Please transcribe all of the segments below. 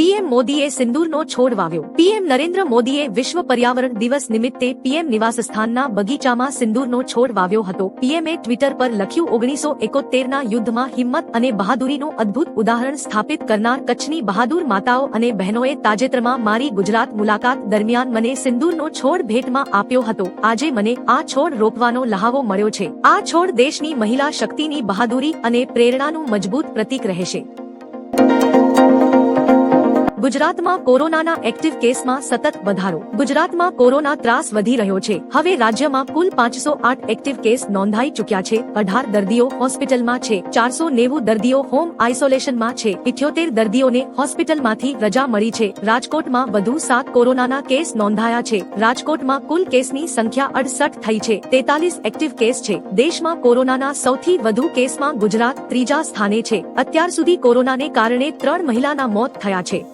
PM મોદીએ સિંદૂરનો છોડ વાવ્યો. PM Narendra મોદીએ વિશ્વ પર્યાવરણ દિવસ નિમિત્તે પીએમ નિવાસસ્થાનના બગીચામાં સિંદૂરનો છોડ વાવ્યો હતો. પીએમએ ટ્વિટર પર લખ્યું, ઓગણીસો એકોતેરના યુદ્ધમાં હિંમત અને બહાદુરીનું અદ્ભુત ઉદાહરણ સ્થાપિત કરનાર કચ્છની બહાદુર માતાઓ અને બહેનોએ તાજેતરમાં મારી ગુજરાત મુલાકાત દરમિયાન મને સિંદૂરનો છોડ ભેટમાં આપ્યો હતો. આજે મને આ છોડ રોપવાનો લહાવો મળ્યો છે. આ છોડ દેશની મહિલા શક્તિની બહાદુરી અને પ્રેરણાનું મજબૂત પ્રતીક રહેશે. ગુજરાતમાં કોરોનાના એક્ટિવ કેસમાં સતત વધારો. ગુજરાતમાં કોરોના ત્રાસ વધી રહ્યો છે. હવે રાજ્યમાં કુલ પાંચસો આઠ એક્ટિવ કેસ નોંધાઈ ચૂક્યા છે. અઢાર દર્દીઓ હોસ્પિટલમાં છે. ચારસો નેવું દર્દીઓ હોમ આઇસોલેશનમાં છે. ઇઠ્યોતેર દર્દીઓને હોસ્પિટલમાંથી રજા મળી છે. રાજકોટમાં વધુ સાત કોરોનાના કેસ નોંધાયા છે. રાજકોટમાં કુલ કેસની સંખ્યા અડસઠ થઈ છે. તેતાલીસ એક્ટિવ કેસ છે. દેશમાં કોરોનાના સૌથી વધુ કેસમાં ગુજરાત ત્રીજા સ્થાને છે. અત્યાર સુધી કોરોનાને કારણે ત્રણ મહિલાના મોત થયા છે.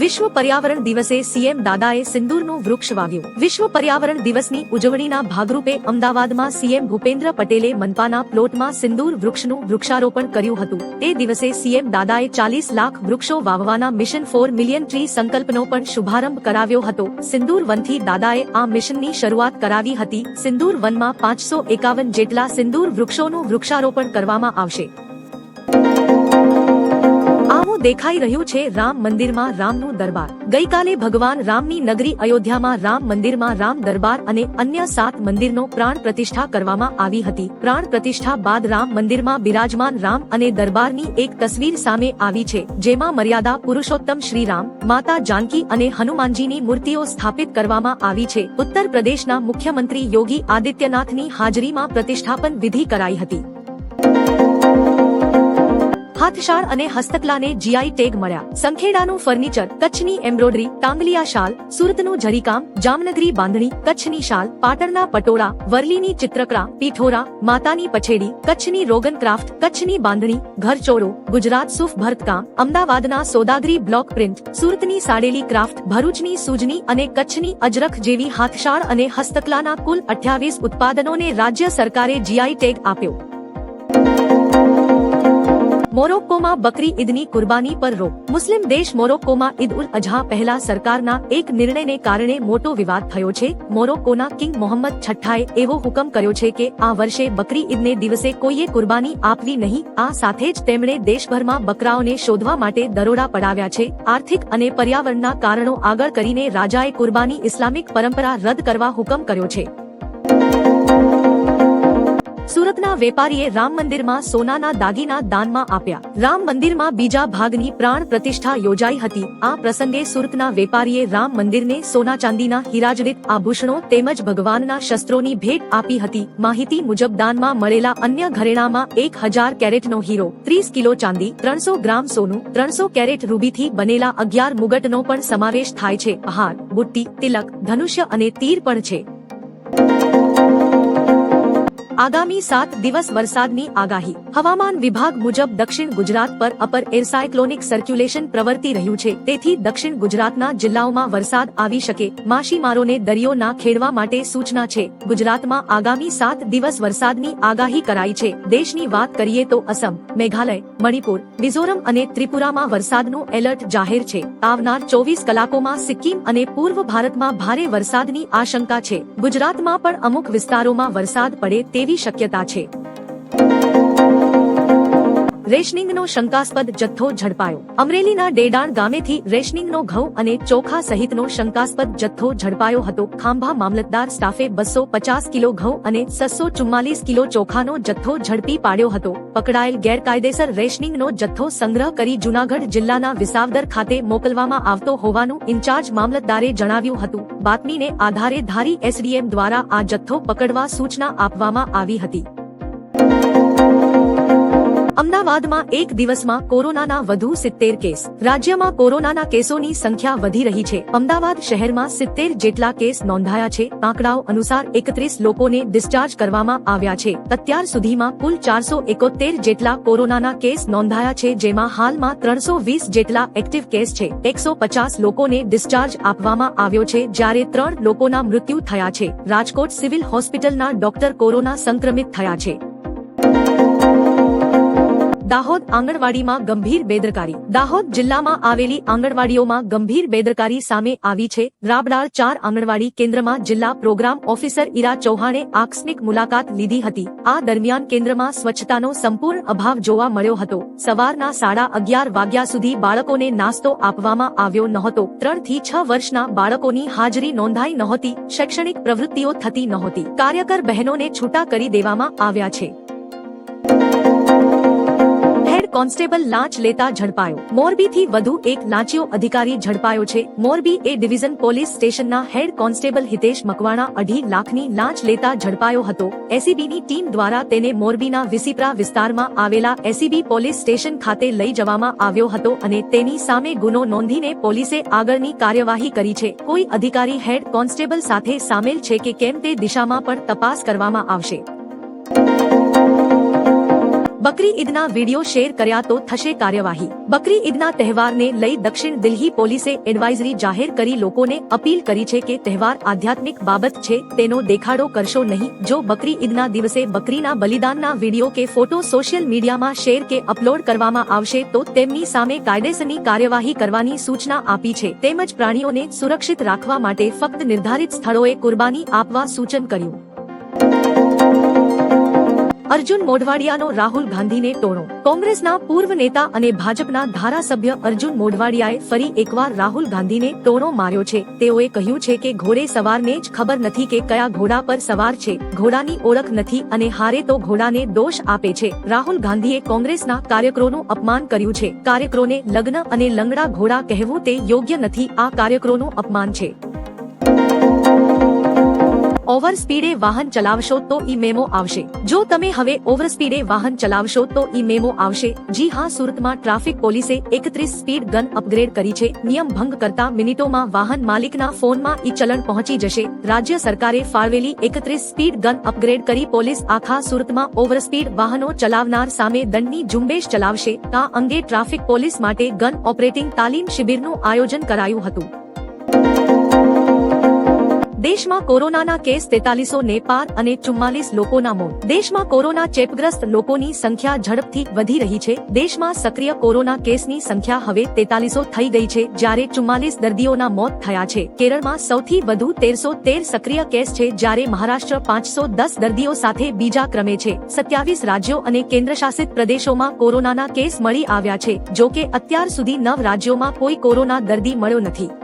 વિશ્વ પર્યાવરણ દિવસે સીએમ દાદાએ સિંદૂરનું વૃક્ષ વાવ્યું. વિશ્વ પર્યાવરણ દિવસની ઉજવણીના ભાગરૂપે અમદાવાદમાં સીએમ ભૂપેન્દ્ર પટેલે મનપાના પ્લોટમાં સિંદૂર વૃક્ષનું વૃક્ષારોપણ કર્યું હતું. તે દિવસે સીએમ દાદાએ ચાલીસ લાખ વૃક્ષો વાવવાના મિશન ફોર મિલિયન ટ્રી સંકલ્પનો પણ શુભારંભ કરાવ્યો હતો. સિંદૂર વનથી દાદાએ આ મિશનની શરૂઆત કરાવી હતી. સિંદૂર વનમાં પાંચસો એકાવન જેટલા સિંદૂર વૃક્ષોનું વૃક્ષારોપણ કરવામાં આવશે. આવું દેખાઈ રહ્યું છે રામ મંદિરમાં રામનું દરબાર. ગઈકાલે ભગવાન રામની નગરી અયોધ્યામાં રામ મંદિરમાં રામ દરબાર અને અન્ય સાત મંદિરનો પ્રાણ પ્રતિષ્ઠા કરવામાં આવી હતી. પ્રાણ પ્રતિષ્ઠા બાદ રામ મંદિરમાં બિરાજમાન રામ અને દરબારની એક તસવીર સામે આવી છે, જેમાં મર્યાદા પુરુષોત્તમ શ્રી રામ માતા જાનકી અને હનુમાનજીની મૂર્તિઓ સ્થાપિત કરવામાં આવી છે. ઉત્તર પ્રદેશના મુખ્યમંત્રી યોગી આદિત્યનાથની હાજરીમાં પ્રતિષ્ઠાપન વિધિ કરાઈ હતી. હાથશાળ અને હસ્તકલાને જીઆઈ ટેગ મળ્યા. સંખેડાનું ફર્નિચર કચ્છની એમ્બ્રોડરી તાંગલિયા શાલ, સુરતનું જરીકામ જામનગરી બાંધણી, કચ્છની શાલ, પાટણના પટોળા, વરલીની ચિત્રકળા, પીઠોરા, માતાની પછેડી, કચ્છની રોગન ક્રાફ્ટ, કચ્છની બાંધણી ઘરચોળો ગુજરાત સુફ ભરતકામ, અમદાવાદના સોદાગરી બ્લોક પ્રિન્ટ, સુરતની સાડેલી ક્રાફ્ટ, ભરૂચની સૂજની અને કચ્છની અજરખ જેવી હાથશાળ અને હસ્તકલાના કુલ અઠ્યાવીસ ઉત્પાદનોને રાજ્ય સરકારે જીઆઈ ટેગ આપ્યો. મોરોક્કોમાં બકરી ઈદની કુરબાની પર રોક. મુસ્લિમ દેશ મોરોક્કોમાં ઈદ ઉલ અઝહા પહેલા સરકારના એક નિર્ણયને કારણે મોટો વિવાદ થયો છે. મોરોક્કોના કિંગ મોહમ્મદ છઠ્ઠાએ એવો હુકમ કર્યો છે કે આ વર્ષે બકરી ઈદને દિવસે કોઈએ કુરબાની આપવી નહીં. આ સાથે જ તેમણે દેશભરમાં બકરાઓને શોધવા માટે દરોડા પડાવ્યા છે. આર્થિક અને પર્યાવરણના કારણો આગળ કરીને રાજાએ કુરબાની ઇસ્લામિક પરંપરા રદ કરવા હુકમ કર્યો છે. સુરતના વેપારીએ રામ મંદિરમાં સોનાના દાગીના દાનમાં આપ્યા. રામ મંદિરમાં બીજા ભાગની પ્રાણ પ્રતિષ્ઠા યોજાઈ હતી. આ પ્રસંગે સુરતના વેપારીએ રામ મંદિરને સોના ચાંદીના હિરાજડિત આભૂષણો તેમજ ભગવાનના શસ્ત્રોની ભેટ આપી હતી. માહિતી મુજબ દાનમાં મળેલા અન્ય ઘરેણામાં એક હજાર કેરેટનો હીરો, ત્રીસ કિલો ચાંદી, ત્રણસો ગ્રામ સોનું, ત્રણસો કેરેટ રૂબીથી બનેલા અગિયાર મુગટનો પણ સમાવેશ થાય છે. હાર, બુટ્ટી, તિલક, ધનુષ્ય અને તીર પણ છે. આગામી સાત દિવસ વરસાદની આગાહી. હવામાન વિભાગ મુજબ દક્ષિણ ગુજરાત પર અપર એર સર્ક્યુલેશન પ્રવર્તી રહ્યું છે. તેથી દક્ષિણ ગુજરાતના જિલ્લાઓમાં વરસાદ આવી શકે. માછીમારોને દરિયો ના ખેડવા માટે સૂચના છે. ગુજરાતમાં આગામી સાત દિવસ વરસાદની આગાહી કરાઈ છે. દેશની વાત કરીએ તો અસમ, મેઘાલય, મણિપુર, મિઝોરમ અને ત્રિપુરામાં વરસાદનું એલર્ટ જાહેર છે. આવનાર ચોવીસ કલાકોમાં સિક્કિમ અને પૂર્વ ભારતમાં ભારે વરસાદની આશંકા છે. ગુજરાતમાં પણ અમુક વિસ્તારોમાં વરસાદ પડે તેવી તેવી શક્યતા છે. રેશનિંગનો શંકાસ્પદ જથ્થો ઝડપાયો. અમરેલીના ડેડાણ ગામેથી રેશનિંગનો ઘઉં અને ચોખા સહિતનો શંકાસ્પદ જથ્થો ઝડપાયો હતો. ખાંભા મામલતદાર સ્ટાફે બસો પચાસ કિલો ઘઉં અને સસો ચુમ્માલીસ કિલો ચોખાનો જથ્થો ઝડપી પાડ્યો હતો. પકડાયેલ ગેરકાયદેસર રેશનિંગનો જથ્થો સંગ્રહ કરી જુનાગઢ જિલ્લાના વિસાવદર ખાતે મોકલવામાં આવતો હોવાનું ઇન્ચાર્જ મામલતદારે જણાવ્યું હતું. બાતમીને આધારે ધારી એસડીએમ દ્વારા આ જથ્થો પકડવા સૂચના આપવામાં આવી હતી. અમદાવાદમાં એક દિવસમાં કોરોનાના વધુ સિત્તેર કેસ. રાજ્યમાં કોરોનાના કેસોની સંખ્યા વધી રહી છે. અમદાવાદ શહેરમાં સિત્તેર જેટલા કેસ નોંધાયા છે. આંકડાઓ અનુસાર એકત્રીસ લોકોને ડિસ્ચાર્જ કરવામાં આવ્યા છે. અત્યાર સુધીમાં કુલ ચારસો એકોતેર જેટલા કોરોનાના કેસ નોંધાયા છે, જેમાં હાલમાં ત્રણસો વીસ જેટલા એક્ટિવ કેસ છે. એકસો પચાસ લોકોને ડિસ્ચાર્જ આપવામાં આવ્યો છે, જ્યારે ત્રણ લોકોના મૃત્યુ થયા છે. રાજકોટ સિવિલ હોસ્પિટલના ડોક્ટર કોરોના સંક્રમિત થયા છે. દાહોદ આંગણવાડીમાં ગંભીર બેદરકારી. દાહોદ જિલ્લામાં આવેલી આંગણવાડીઓમાં ગંભીર બેદરકારી સામે આવી છે. રાબડાળ ચાર આંગણવાડી કેન્દ્રમાં જિલ્લા પ્રોગ્રામ ઓફિસર ઈરા ચૌહાણે આકસ્મિક મુલાકાત લીધી હતી. આ દરમિયાન કેન્દ્રમાં સ્વચ્છતાનો સંપૂર્ણ અભાવ જોવા મળ્યો હતો. સવારના સાડા અગિયાર વાગ્યા સુધી બાળકોને નાસ્તો આપવામાં આવ્યો નહોતો. ત્રણથી છ વર્ષના બાળકોની હાજરી નોંધાઈ નહોતી. શૈક્ષણિક પ્રવૃત્તિઓ થતી નહોતી. કાર્યકર બહેનોને છૂટા કરી દેવામાં આવ્યા છે. કોન્સ્ટેબલ લાંચ લેતા ઝડપાયો. મોરબીથી વધુ એક લાંચીયો અધિકારી ઝડપાયો છે. મોરબી એ ડિવિઝન પોલીસ સ્ટેશનના હેડ કોન્સ્ટેબલ હિતેશ મકવાણા અઢી લાખની લાંચ લેતા ઝડપાયો હતો. એસીબીની ટીમ દ્વારા તેને મોરબીના વિસીપરા વિસ્તારમાં આવેલા એસીબી પોલીસ સ્ટેશન ખાતે લઈ જવામાં આવ્યો હતો અને તેની સામે ગુનો નોંધીને પોલીસે આગળની કાર્યવાહી કરી છે. કોઈ અધિકારી હેડ કોન્સ્ટેબલ સાથે સામેલ છે કે કેમ તે દિશામાં પણ તપાસ કરવામાં આવશે. બકરી ઈદના વીડિયો શેર કર્યા તો થશે કાર્યવાહી. બકરી ઈદના તહેવારને લઈ દક્ષિણ દિલ્હી પોલીસે એડવાઇઝરી જાહેર કરી લોકોને અપીલ કરી છે કે તહેવાર આધ્યાત્મિક બાબત છે, તેનો દેખાડો કરશો નહીં. જો બકરી ઈદના દિવસે બકરીના બલિદાનના વીડિયો કે ફોટો સોશિયલ મીડિયામાં શેર કે અપલોડ કરવામાં આવશે, તો તેમની સામે કાયદેસરની કાર્યવાહી કરવાની સૂચના આપી છે. તેમજ પ્રાણીઓને સુરક્ષિત રાખવા માટે ફક્ત નિર્ધારિત સ્થળોએ કુરબાની આપવા સૂચન કર્યું. અર્જુન મોઢવાડિયાનો રાહુલ ગાંધીને ટોણો કોંગ્રેસના પૂર્વ નેતા અને ભાજપના ધારાસભ્ય અર્જુન મોઢવાડિયાએ ફરી એકવાર રાહુલ ગાંધીને ટોણો માર્યો છે. તેઓએ કહ્યું છે કે ઘોડે સવારને જ ખબર નથી કે કયા ઘોડા પર સવાર છે. ઘોડાની ઓળખ નથી અને હારે તો ઘોડાને દોષ આપે છે. રાહુલ ગાંધીએ કોંગ્રેસના કાર્યકરોનું અપમાન કર્યું છે. કાર્યકરોને લગ્ન અને લંગડા ઘોડા કહેવું તે યોગ્ય નથી. આ કાર્યકરોનું અપમાન છે. ઓવર સ્પીડે વાહન ચલાવશો તો ઈ મેમો આવશે. જો તમે હવે ઓવર સ્પીડે વાહન ચલાવશો તો ઈ મેમો આવશે. જી હા, સુરતમાં ટ્રાફિક પોલીસે એકત્રીસ સ્પીડ ગન અપગ્રેડ કરી છે. નિયમ ભંગ કરતા મિનિટોમાં વાહન માલિકના ફોનમાં ઈ ચલણ પહોંચી જશે. રાજ્ય સરકારે ફાળવેલી એકત્રીસ સ્પીડ ગન અપગ્રેડ કરી પોલીસ આખા સુરતમાં ઓવર સ્પીડ વાહનો ચલાવનાર સામે દંડની ઝુંબેશ ચલાવશે. આ અંગે ટ્રાફિક પોલીસ માટે ગન ઓપરેટિંગ તાલીમ શિબિરનું આયોજન કરાયું હતું. દેશમાં કોરોનાના કેસ તેતાલીસો ને પાર અને ચુમ્માલીસ લોકોના મોત. દેશમાં કોરોના ચેપગ્રસ્ત લોકોની સંખ્યા ઝડપથી વધી રહી છે. દેશમાં સક્રિય કોરોના કેસની સંખ્યા હવે તેતાલીસો થઈ ગઈ છે, જ્યારે ચુમ્માલીસ દર્દીઓના મોત થયા છે. કેરળમાં સૌથી વધુ તેરસો તેર સક્રિય કેસ છે, જ્યારે મહારાષ્ટ્ર પાંચસો દસ દર્દીઓ સાથે બીજા ક્રમે છે. સત્યાવીસ રાજ્યો અને કેન્દ્રશાસિત પ્રદેશોમાં કોરોનાના કેસ મળી આવ્યા છે જો કે અત્યાર સુધી નવ રાજ્યોમાં કોઈ કોરોના દર્દી મળ્યો નથી.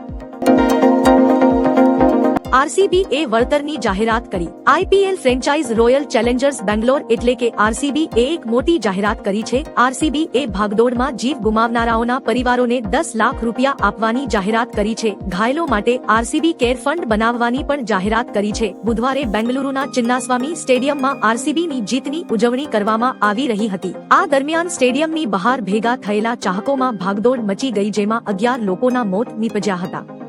આરસીબી એ વળતરની જાહેરાત કરી. IPL franchise royal challengers Bangalore એટલે કે આરસીબી એ એક મોટી જાહેરાત કરી છે. આરસીબી એ ભાગદોડમાં જીવ ગુમાવનારાઓના પરિવારોને દસ લાખ રૂપિયા આપવાની જાહેરાત કરી છે. ઘાયલો માટે આરસીબી કેર ફંડ બનાવવાની પણ જાહેરાત કરી છે. બુધવારે બેંગલુરુના ચિન્નાસ્વામી સ્ટેડિયમમાં આરસીબીની જીતની ઉજવણી કરવામાં આવી રહી હતી. આ દરમિયાન સ્ટેડિયમની બહાર ભેગા થયેલા ચાહકોમાં ભાગદોડ મચી ગઈ જેમાં અગિયાર લોકોના મોત નીપજ્યા હતા.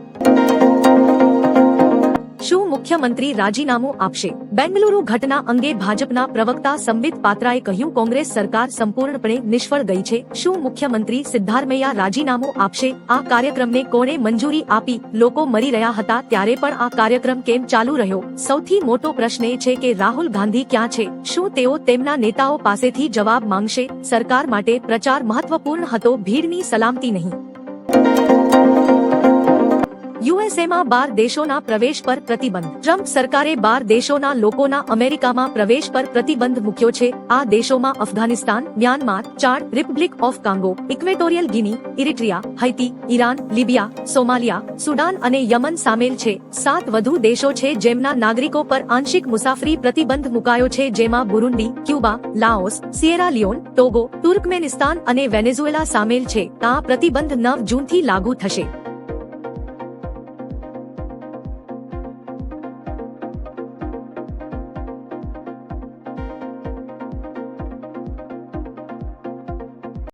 શું મુખ્યમંત્રી રાજીનામું આપશે? બેંગલુરુ ઘટના અંગે ભાજપના પ્રવક્તા સંબિત પાત્રાએ કહ્યું, કોંગ્રેસ સરકાર સંપૂર્ણપણે નિષ્ફળ ગઈ છે. શું મુખ્યમંત્રી સિદ્ધારમૈયા રાજીનામું આપશે? આ કાર્યક્રમને કોણે મંજૂરી આપી? લોકો મરી રહ્યા હતા ત્યારે પણ આ કાર્યક્રમ કેમ ચાલુ રહ્યો? સૌથી મોટો પ્રશ્ન એ છે કે રાહુલ ગાંધી ક્યાં છે? શું તેઓ તેમના નેતાઓ પાસેથી જવાબ માંગશે? સરકાર માટે પ્રચાર મહત્વપૂર્ણ હતો, ભીડની સલામતી નહીં. યુએસએમાં બાર દેશોના પ્રવેશ પર પ્રતિબંધ. ટ્રમ્પ સરકારે બાર દેશોના લોકોના અમેરિકામાં પ્રવેશ પર પ્રતિબંધ મૂક્યો છે. આ દેશોમાં Afghanistan, Myanmar, Chad, Republic of Congo, Equatorial Guinea, Eritrea, Haiti, Iran, Libya, Somalia, Sudan અને યમન સામેલ છે. સાત વધુ દેશો છે જેમના નાગરિકો પર આંશિક મુસાફરી પ્રતિબંધ મુકાયો છે, જેમાં Burundi Cuba, Laos, Sierra Leone, Togo, Turkmenistan અને વેનેઝુએલા સામેલ છે. આ પ્રતિબંધ નવ જૂનથી લાગુ થશે.